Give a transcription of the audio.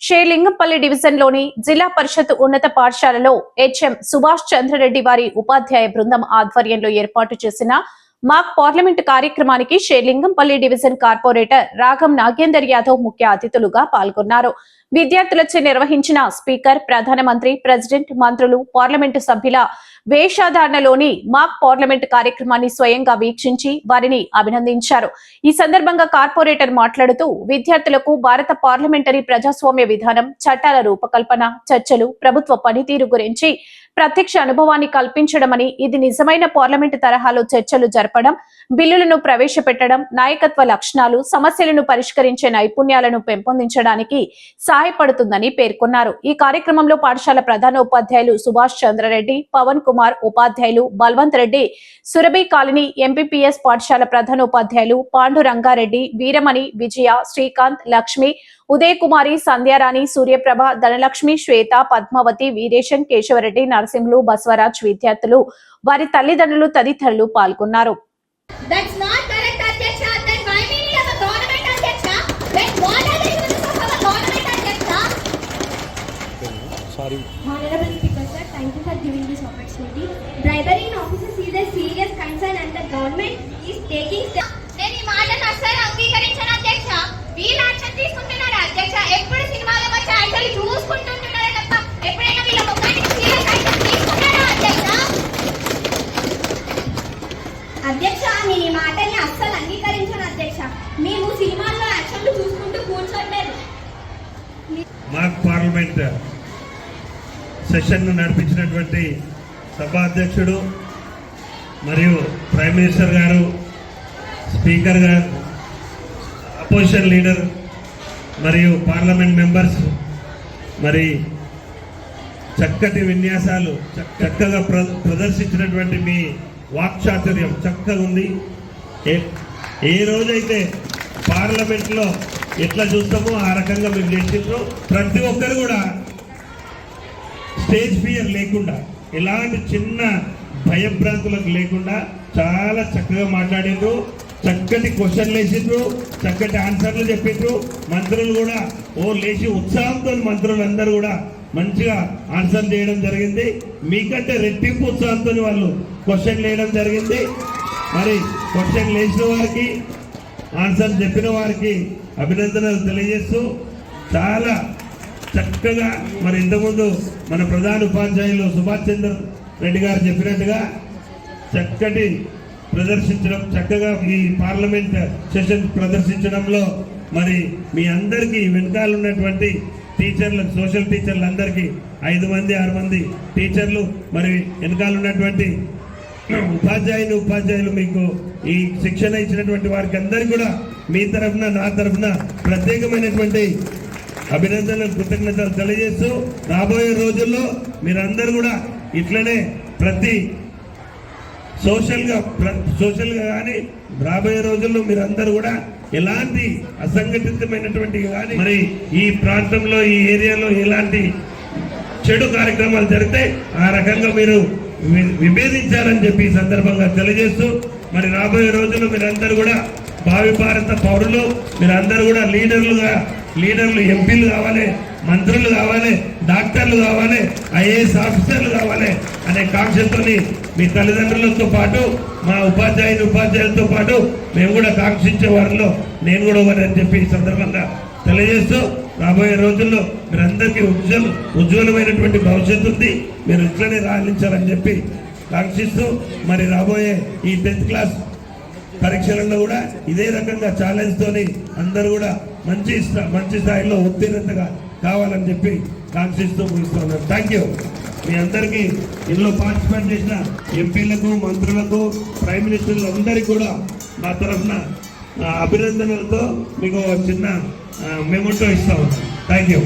శ్రీలింగంపల్లి డివిజన్లోని జిల్లా పరిషత్ ఉన్నత పాఠశాలలో హెచ్ఎం సుభాష్ చంద్రరెడ్డి వారి ఉపాధ్యాయ బృందం ఆధ్వర్యంలో ఏర్పాటు చేసిన మాక్ పార్లమెంట్ కార్యక్రమానికి షేర్లింగంపల్లి డివిజన్ కార్పొరేటర్ రాగం నాగేందర్ యాదవ్ ముఖ్య అతిథులుగా పాల్గొన్నారు. విద్యార్థులచే నిర్వహించిన స్పీకర్ ప్రధానమంత్రి ప్రెసిడెంట్ మంత్రులు పార్లమెంటు సభ్యుల వేషాధారణలోని మాక్ పార్లమెంట్ కార్యక్రమాన్ని స్వయంగా వీక్షించి వారిని అభినందించారు. ఈ సందర్భంగా కార్పొరేటర్ మాట్లాడుతూ విద్యార్థులకు భారత పార్లమెంటరీ ప్రజాస్వామ్య విధానం చట్టాల రూపకల్పన చర్చలు ప్రభుత్వ పనితీరు గురించి ప్రత్యక్ష అనుభవాన్ని కల్పించడమని ఇది నిజమైన పార్లమెంటు తరహాలో చర్చలు జరపడం బిల్లులను ప్రవేశపెట్టడం నాయకత్వ లక్షణాలు సమస్యలను పరిష్కరించే నైపుణ్యాలను పెంపొందించడానికి సహాయపడుతుందని పేర్కొన్నారు. ఈ కార్యక్రమంలో పాఠశాల ప్రధాన ఉపాధ్యాయులు సుభాష్ చంద్రరెడ్డి పవన్ కుమార్ ఉపాధ్యాయులు బల్వంత్ రెడ్డి సురభి కాలనీ ఎంపీపీఎస్ పాఠశాల ప్రధాన ఉపాధ్యాయులు పాండు రంగారెడ్డి వీరమణి విజయ శ్రీకాంత్ లక్ష్మి ఉదయకుమారి సంధ్యారాణి సూర్యప్రభ ధనలక్ష్మి శ్వేత పద్మావతి వీరేశం కేశవరెడ్డి నరసింహులు బస్వరాజ్ విద్యార్థులు వారి తల్లిదండ్రులు తదితరులు పాల్గొన్నారు. అస్సలు అధ్యక్ష మేము సినిమాల్లో యాక్షన్లు చూసుకుంటూ కూర్చోలేదు మాకు పార్లమెంట్ సెషన్ను నడిపించినటువంటి సభాధ్యక్షుడు మరియు ప్రైమ్ మినిస్టర్ గారు స్పీకర్ గారు అపోజిషన్ లీడర్ మరియు పార్లమెంట్ మెంబర్స్ మరి చక్కటి విన్యాసాలు చక్కగా ప్ర ప్రదర్శించినటువంటి మీ వాక్చాతుర్యం చక్కగా ఉంది. ఏ రోజైతే పార్లమెంట్లో ఎట్లా చూస్తామో ఆ రకంగా మేము చేసినాం ప్రతి ఒక్కరు కూడా స్టేజ్ ఫియర్ లేకుండా ఎలాంటి చిన్న భయభ్రాంతులకు లేకుండా చాలా చక్కగా మాట్లాడిండ్రు. చక్కటి క్వశ్చన్లు వేసిండ్రు చక్కటి ఆన్సర్లు చెప్పిండ్రు. మంత్రులు కూడా ఓ లేచి ఉత్సాహంతో మంత్రులు అందరూ కూడా మంచిగా ఆన్సర్ చేయడం జరిగింది. మీకంటే రెట్టింపు ఉత్సాహంతో వాళ్ళు క్వశ్చన్ వేయడం జరిగింది. మరి క్వశ్చన్ లేచిన వారికి ఆన్సర్ చెప్పిన వారికి అభినందనలు తెలియజేస్తూ చాలా చక్కగా మరి ఇంతకుముందు మన ప్రధాన ఉపాధ్యాయులు సుభాష్ చంద్ర రెడ్డి గారు చెప్పినట్టుగా చక్కటి ప్రదర్శించడం చక్కగా ఈ పార్లమెంట్ సెషన్ ప్రదర్శించడంలో మరి మీ అందరికీ వెనకాల ఉన్నటువంటి టీచర్లు సోషల్ టీచర్లు అందరికీ ఐదు మంది ఆరు మంది టీచర్లు మరి వెనకాల ఉన్నటువంటి ఉపాధ్యాయులు ఉపాధ్యాయులు మీకు ఈ శిక్షణ ఇచ్చినటువంటి వారికి అందరికీ కూడా మీ తరఫున నా తరఫున ప్రత్యేకమైనటువంటి అభినందనలు కృతజ్ఞతలు తెలియజేస్తూ రాబోయే రోజుల్లో మీరందరూ కూడా ఇట్లనే ప్రతి సోషల్గా ప్ర- సోషల్గా కానీ రాబోయే రోజుల్లో మీరందరూ కూడా ఎలాంటి అసంఘటితమైనటువంటి కానీ మరి ఈ ప్రాంతంలో ఈ ఏరియాలో ఎలాంటి చెడు కార్యక్రమాలు జరిగితే ఆ రకంగా మీరు విభేదించారని విభేదించాలని చెప్పి ఈ సందర్భంగా తెలియజేస్తూ మరి రాబోయే రోజుల్లో మీరందరూ కూడా భావి భారత పౌరులు మీరందరూ కూడా లీడర్లుగా లీడర్లు ఎంపీలు కావాలి మంత్రులు కావాలి డాక్టర్లు కావాలి ఐఏఎస్ ఆఫీసర్లు కావాలి అనే కాంక్షతోని మీ తల్లిదండ్రులతో పాటు మా ఉపాధ్యాయులు ఉపాధ్యాయులతో పాటు మేము కూడా కాంక్షించే వారిలో నేను కూడా ఒకరని చెప్పి ఈ సందర్భంగా తెలియజేస్తూ రాబోయే రోజుల్లో మీరందరికీ ఉజ్వల ఉజ్వలమైనటువంటి భవిష్యత్తు ఉంది. మీరు ఇట్లనే రాణించాలని చెప్పి కాంక్షిస్తూ మరి రాబోయే ఈ టెన్త్ క్లాస్ పరీక్షలలో కూడా ఇదే రకంగా ఛాలెంజ్తోని అందరూ కూడా మంచి మంచి స్థాయిలో ఉత్తీర్ణతగా కావాలని చెప్పి కాంక్షిస్తూ ముగిస్తున్నాను థ్యాంక్ యూ మీ అందరికీ ఇందులో పార్టిసిపేట్ చేసిన ఎంపీలకు మంత్రులకు ప్రైమ్ మినిస్టర్లు అందరికీ కూడా నా తరఫున అభినందనలతో మీకు ఒక చిన్న మెమోటో ఇస్తాము థ్యాంక్ యూ